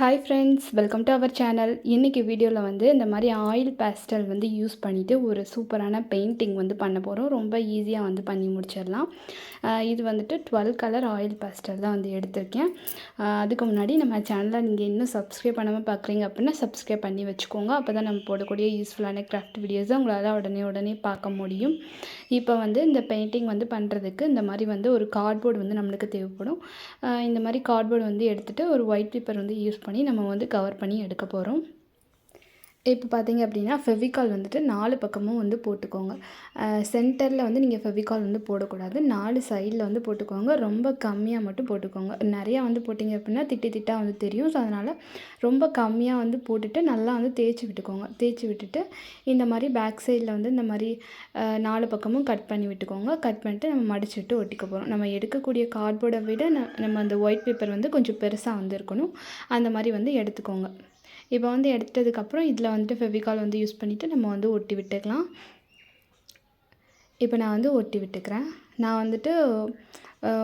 Hi friends welcome to our channel இன்றைக்கி வீடியோவில் வந்து இந்த மாதிரி ஆயில் பேஸ்டல் வந்து யூஸ் பண்ணிவிட்டு ஒரு சூப்பரான பெயிண்டிங் வந்து பண்ண போகிறோம் ரொம்ப ஈஸியாக வந்து பண்ணி முடிச்சிடலாம். இது வந்துட்டு டுவெல் கலர் ஆயில் பேஸ்டல் தான் வந்து எடுத்திருக்கேன். அதுக்கு முன்னாடி நம்ம சேனலை நீங்கள் இன்னும் சப்ஸ்கிரைப் பண்ணாமல் பார்க்குறீங்க அப்படின்னா சப்ஸ்கிரைப் பண்ணி வச்சுக்கோங்க. அப்போ தான் நம்ம போடக்கூடிய யூஸ்ஃபுல்லான கிராஃப்ட் வீடியோஸை உங்களால் உடனே உடனே பார்க்க முடியும். இப்போ வந்து இந்த பெயிண்டிங் வந்து பண்ணுறதுக்கு இந்த மாதிரி வந்து ஒரு கார்ட்போர்டு வந்து நம்மளுக்கு தேவைப்படும். இந்த மாதிரி கார்ட்போர்டு வந்து எடுத்துகிட்டு ஒரு ஒயிட் பேப்பர் வந்து யூஸ் பண்ணி நம்ம வந்து கவர் பண்ணி எடுக்க போகிறோம் இப்போ பார்த்தீங்க அப்படின்னா ஃபெவிகால் வந்துட்டு நாலு பக்கமும் வந்து போட்டுக்கோங்க. சென்டரில் வந்து நீங்கள் ஃபெவிகால் வந்து போடக்கூடாது. நாலு சைடில் வந்து போட்டுக்கோங்க. ரொம்ப கம்மியாக மட்டும் போட்டுக்கோங்க. நிறையா வந்து போட்டிங்க அப்படின்னா திட்டி திட்டாக வந்து தெரியும். ஸோ அதனால் ரொம்ப கம்மியாக வந்து போட்டுட்டு நல்லா வந்து தேய்ச்சி விட்டுக்கோங்க. தேய்ச்சி விட்டுட்டு இந்த மாதிரி பேக் சைடில் வந்து இந்த மாதிரி நாலு பக்கமும் கட் பண்ணி விட்டுக்கோங்க. கட் பண்ணிட்டு நம்ம மடிச்சு விட்டு ஒட்டிக்க போகிறோம் நம்ம எடுக்கக்கூடிய கார்ட்போர்டை விட ந- நம்ம அந்த ஒயிட் பேப்பர் வந்து கொஞ்சம் பெருசாக வந்து இருக்கணும். அந்த மாதிரி வந்து எடுத்துக்கோங்க. இப்போ வந்து எடுத்ததுக்கப்புறம் இதில் வந்துட்டு ஃபெவிகால் வந்து யூஸ் பண்ணிவிட்டு நம்ம வந்து ஒட்டி விட்டுக்கலாம். இப்போ நான் வந்து ஒட்டி விட்டுக்கிறேன். நான் வந்துட்டு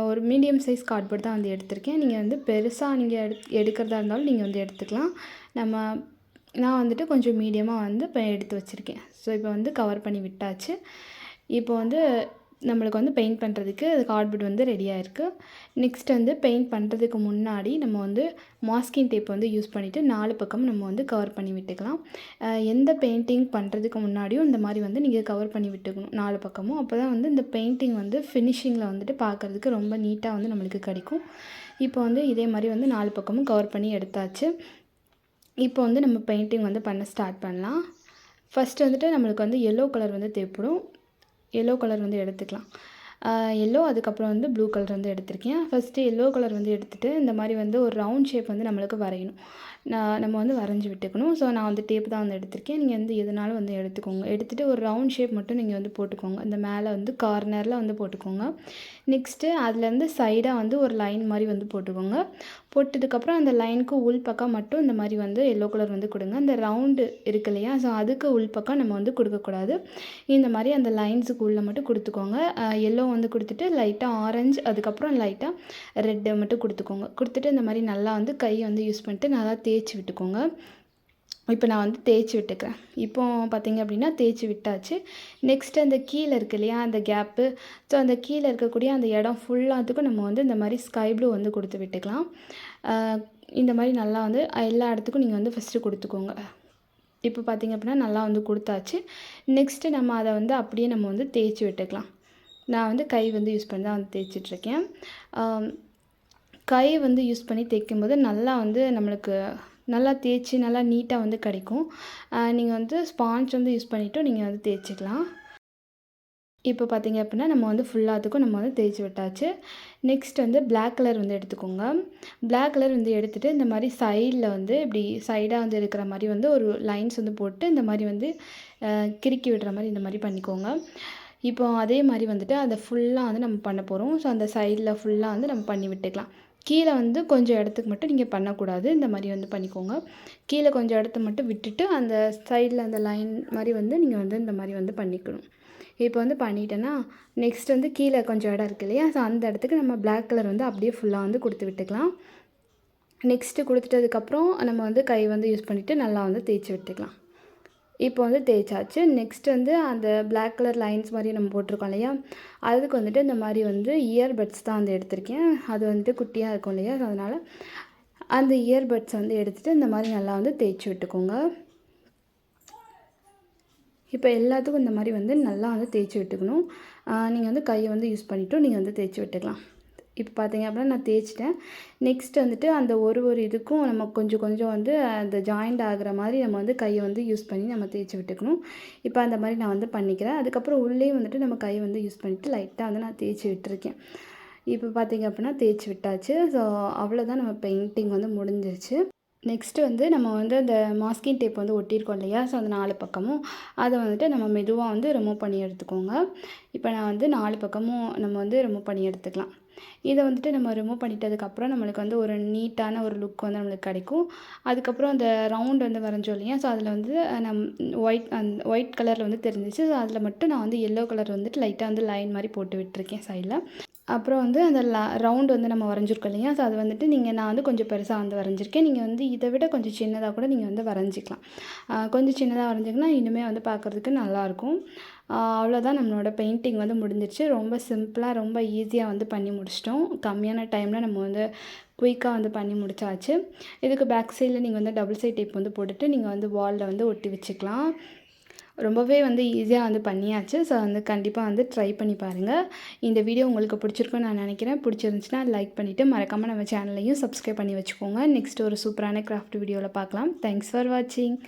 ஒரு மீடியம் சைஸ் கார்ட்போர்ட் தான் வந்து எடுத்திருக்கேன். நீங்கள் வந்து பெருசாக நீங்கள் எடு எடுக்கிறதா இருந்தாலும் நீங்கள் வந்து எடுத்துக்கலாம். நம்ம நான் வந்துட்டு கொஞ்சம் மீடியமாக வந்து இப்போ எடுத்து வச்சுருக்கேன். ஸோ இப்போ வந்து கவர் பண்ணி விட்டாச்சு. இப்போ வந்து நம்மளுக்கு வந்து பெயிண்ட் பண்ணுறதுக்கு கார்ட்போர்ட் வந்து ரெடியாக இருக்குது நெக்ஸ்ட் வந்து பெயிண்ட் பண்ணுறதுக்கு முன்னாடி நம்ம வந்து மாஸ்கிங் டேப் வந்து யூஸ் பண்ணிவிட்டு நாலு பக்கம் நம்ம வந்து கவர் பண்ணி விட்டுக்கலாம். எந்த பெயிண்டிங் பண்ணுறதுக்கு முன்னாடியும் இந்த மாதிரி வந்து நீங்கள் கவர் பண்ணி விட்டுக்கணும் நாலு பக்கமும். அப்போ தான் வந்து இந்த பெயிண்டிங் வந்து ஃபினிஷிங்கில் வந்துட்டு பார்க்குறதுக்கு ரொம்ப நீட்டாக வந்து நம்மளுக்கு கிடைக்கும். இப்போ வந்து இதே மாதிரி வந்து நாலு பக்கமும் கவர் பண்ணி எடுத்தாச்சு. இப்போ வந்து நம்ம பெயிண்டிங் வந்து பண்ண ஸ்டார்ட் பண்ணலாம். ஃபஸ்ட் வந்துட்டு நம்மளுக்கு வந்து எல்லோ கலர் வந்து தேவைப்படும் எல்லோ கலர் வந்து எடுத்துக்கலாம். எல்லோ அதுக்கப்புறம் வந்து ப்ளூ கலர் வந்து எடுத்திருக்கேன். ஃபஸ்ட்டு எல்லோ கலர் வந்து எடுத்துகிட்டு இந்த மாதிரி வந்து ஒரு ரவுண்ட் ஷேப் வந்து நம்மளுக்கு வரையணும். நான் நம்ம வந்து வரைஞ்சி விட்டுக்கணும். ஸோ நான் வந்து டேப் தான் வந்து எடுத்திருக்கேன். நீங்கள் வந்து எதுனாலும் வந்து எடுத்துக்கோங்க. எடுத்துகிட்டு ஒரு ரவுண்ட் ஷேப் மட்டும் நீங்கள் வந்து போட்டுக்கோங்க. இந்த மேலே வந்து கார்னரில் வந்து போட்டுக்கோங்க. நெக்ஸ்ட்டு அதுலேருந்து சைடாக வந்து ஒரு லைன் மாதிரி வந்து போட்டுக்கோங்க. போட்டதுக்கப்புறம் அந்த லைனுக்கு உள் பக்கம் மட்டும் இந்த மாதிரி வந்து எல்லோ கலர் வந்து கொடுங்க. அந்த ரவுண்டு இருக்கு இல்லையா? ஸோ அதுக்கு உள் பக்கம் நம்ம வந்து கொடுக்கக்கூடாது. இந்த மாதிரி அந்த லைன்ஸுக்கு உள்ளே மட்டும் கொடுத்துக்கோங்க. எல்லோ வந்து கொடுத்துட்டு லைட்டாக ஆரஞ்சு அதுக்கப்புறம் லைட்டாக ரெட்டு மட்டும் கொடுத்துக்கோங்க. கொடுத்துட்டு இந்த மாதிரி நல்லா வந்து கையை வந்து யூஸ் பண்ணிட்டு நல்லா தேய்ச்சி விட்டுக்கோங்க. இப்போ நான் வந்து தேய்ச்சி விட்டுக்கிறேன். இப்போ பார்த்தீங்க அப்படின்னா தேய்ச்சி விட்டாச்சு. நெக்ஸ்ட் அந்த கீழே இருக்கு இல்லையா அந்த கேப்பு ஸோ அந்த கீழே இருக்கக்கூடிய அந்த இடம் ஃபுல்லாத்துக்கும் நம்ம வந்து இந்த மாதிரி ஸ்கை ப்ளூ வந்து கொடுத்து விட்டுக்கலாம். இந்த மாதிரி நல்லா வந்து எல்லா இடத்துக்கும் நீங்கள் வந்து ஃபஸ்ட்டு கொடுத்துக்கோங்க. இப்போ பார்த்தீங்க அப்படின்னா நல்லா வந்து கொடுத்தாச்சு. நெக்ஸ்ட்டு நம்ம அதை வந்து அப்படியே நம்ம வந்து தேய்ச்சி விட்டுக்கலாம். நான் வந்து கை வந்து யூஸ் பண்ணி தான் வந்து தேய்ச்சிட்ருக்கேன் கை வந்து யூஸ் பண்ணி தேய்க்கும்போது நல்லா வந்து நம்மளுக்கு நல்லா தேய்ச்சி நல்லா நீட்டாக வந்து கிடைக்கும். நீங்கள் வந்து ஸ்பாஞ்ச் வந்து யூஸ் பண்ணிவிட்டு நீங்கள் வந்து தேய்ச்சிக்கலாம். இப்போ பார்த்தீங்க அப்படின்னா நம்ம வந்து ஃபுல்லாத்துக்கும் நம்ம வந்து தேய்ச்சி விட்டாச்சு. நெக்ஸ்ட் வந்து பிளாக் கலர் வந்து எடுத்துக்கோங்க. பிளாக் கலர் வந்து எடுத்துகிட்டு இந்த மாதிரி சைடில் வந்து இப்படி சைடாக வந்து இருக்கிற மாதிரி வந்து ஒரு லைன்ஸ் வந்து போட்டு இந்த மாதிரி வந்து கிறுக்கி விடுற மாதிரி இந்த மாதிரி பண்ணிக்கோங்க. இப்போ அதே மாதிரி வந்துட்டு அதை ஃபுல்லாக வந்து நம்ம பண்ண போகிறோம் ஸோ அந்த சைடில் ஃபுல்லாக வந்து நம்ம பண்ணி விட்டுக்கலாம். கீழே வந்து கொஞ்சம் இடத்துக்கு மட்டும் நீங்கள் பண்ணக்கூடாது. இந்த மாதிரி வந்து பண்ணிக்கோங்க. கீழே கொஞ்சம் இடத்த மட்டும் விட்டுட்டு அந்த சைடில் அந்த லைன் மாதிரி வந்து நீங்கள் வந்து இந்த மாதிரி வந்து பண்ணிக்கணும். இப்போ வந்து பண்ணிட்டேன்னா நெக்ஸ்ட் வந்து கீழே கொஞ்சம் இடம் இருக்கு இல்லையா? ஸோ அந்த இடத்துக்கு நம்ம பிளாக் கலர் வந்து அப்படியே ஃபுல்லாக வந்து கொடுத்து விட்டுக்கலாம். நெக்ஸ்ட்டு கொடுத்துட்டதுக்கப்புறம் நம்ம வந்து கை வந்து யூஸ் பண்ணிவிட்டு நல்லா வந்து தேய்ச்சி விட்டுக்கலாம். இப்போ வந்து தேய்ச்சாச்சு. நெக்ஸ்ட் வந்து அந்த பிளாக் கலர் லைன்ஸ் மாதிரி நம்ம போட்டிருக்கோம் இல்லையா? அதுக்கு வந்துட்டு இந்த மாதிரி வந்து இயர்பட்ஸ் தான் வந்து எடுத்திருக்கேன். அது வந்துட்டு குட்டியாக இருக்கும் இல்லையா? அதனால் அந்த இயர்பட்ஸ் வந்து எடுத்துகிட்டு இந்த மாதிரி நல்லா வந்து தேய்ச்சி விட்டுக்கோங்க. இப்போ எல்லாத்துக்கும் இந்த மாதிரி வந்து நல்லா வந்து தேய்ச்சி விட்டுக்கணும். நீங்கள் வந்து கையை வந்து யூஸ் பண்ணிவிட்டு நீங்கள் வந்து தேய்ச்சி விட்டுக்கலாம். இப்போ பார்த்தீங்க அப்படின்னா நான் தேய்ச்சிட்டேன். நெக்ஸ்ட் வந்துட்டு அந்த ஒரு ஒரு இதுக்கும் நம்ம கொஞ்சம் கொஞ்சம் வந்து அந்த ஜாயிண்ட் ஆகிற மாதிரி நம்ம வந்து கையை வந்து யூஸ் பண்ணி நம்ம தேய்ச்சி விட்டுக்கணும். இப்போ அந்த மாதிரி நான் வந்து பண்ணிக்கிறேன். அதுக்கப்புறம் உள்ளே வந்துட்டு நம்ம கையை வந்து யூஸ் பண்ணிவிட்டு லைட்டாக வந்து நான் தேய்ச்சி விட்டுருக்கேன். இப்போ பார்த்தீங்க அப்படின்னா தேய்ச்சி விட்டாச்சு. ஸோ அவ்வளோதான் நம்ம பெயிண்டிங் வந்து முடிஞ்சிருச்சு. நெக்ஸ்ட்டு வந்து நம்ம வந்து அந்த மாஸ்கிங் டேப் வந்து ஒட்டியிருக்கோம் இல்லையா? ஸோ அந்த நாலு பக்கமும் அதை வந்துட்டு நம்ம மெதுவாக வந்து ரிமூவ் பண்ணி எடுத்துக்கோங்க. இப்போ நான் வந்து நாலு பக்கமும் நம்ம வந்து ரிமூவ் பண்ணி எடுத்துக்கலாம். இதை வந்துட்டு நம்ம ரிமூவ் பண்ணிட்டதுக்கப்புறம் நம்மளுக்கு வந்து ஒரு நீட்டான ஒரு லுக் வந்து நம்மளுக்கு கிடைக்கும். அதுக்கப்புறம் அந்த ரவுண்ட் வந்து வரைஞ்சோம் இல்லையா? ஸோ அதில் வந்து நம் ஒயிட் அந் ஒயிட் கலரில் வந்து தெரிஞ்சிச்சு. ஸோ அதில் மட்டும் நான் வந்து எல்லோ கலர் வந்துட்டு லைட்டாக வந்து லைன் மாதிரி போட்டு விட்டுருக்கேன் சைடில் அப்புறம் வந்து அந்த ல ரவுண்ட் வந்து நம்ம வரைஞ்சிருக்கோம் இல்லையா? ஸோ அது வந்துட்டு நீங்கள் நான் வந்து கொஞ்சம் பெருசாக வந்து வரைஞ்சிருக்கேன். நீங்கள் வந்து இதை விட கொஞ்சம் சின்னதாக கூட நீங்கள் வந்து வரைஞ்சிக்கலாம். கொஞ்சம் சின்னதாக வரைஞ்சிங்கன்னா இனிமே வந்து பார்க்குறதுக்கு நல்லாயிருக்கும். அவ்வளோதான் நம்மளோட பெயிண்டிங் வந்து முடிஞ்சிருச்சு. ரொம்ப சிம்பிளாக ரொம்ப ஈஸியாக வந்து பண்ணி முடிச்சிட்டோம். கம்மியான டைமில் நம்ம வந்து குயிக்காக வந்து பண்ணி முடிச்சாச்சு. இதுக்கு பேக் சைடில் நீங்கள் வந்து டபுள் சைட் டேப் வந்து போட்டுட்டு நீங்கள் வந்து வாலில் வந்து ஒட்டி வச்சுக்கலாம். ரொம்பவே வந்து ஈஸியாக வந்து பண்ணியாச்சு. ஸோ வந்து கண்டிப்பாக வந்து ட்ரை பண்ணி பாருங்கள் இந்த வீடியோ உங்களுக்கு பிடிச்சிருக்குன்னு நான் நினைக்கிறேன். பிடிச்சிருந்துச்சுன்னா லைக் பண்ணிவிட்டு மறக்காமல் நம்ம சேனலையும் சப்ஸ்கிரைப் பண்ணி வச்சுக்கோங்க. நெக்ஸ்ட் ஒரு சூப்பரான கிராஃப்ட் வீடியோவில் பார்க்கலாம். தேங்க்ஸ் ஃபார் வாட்சிங்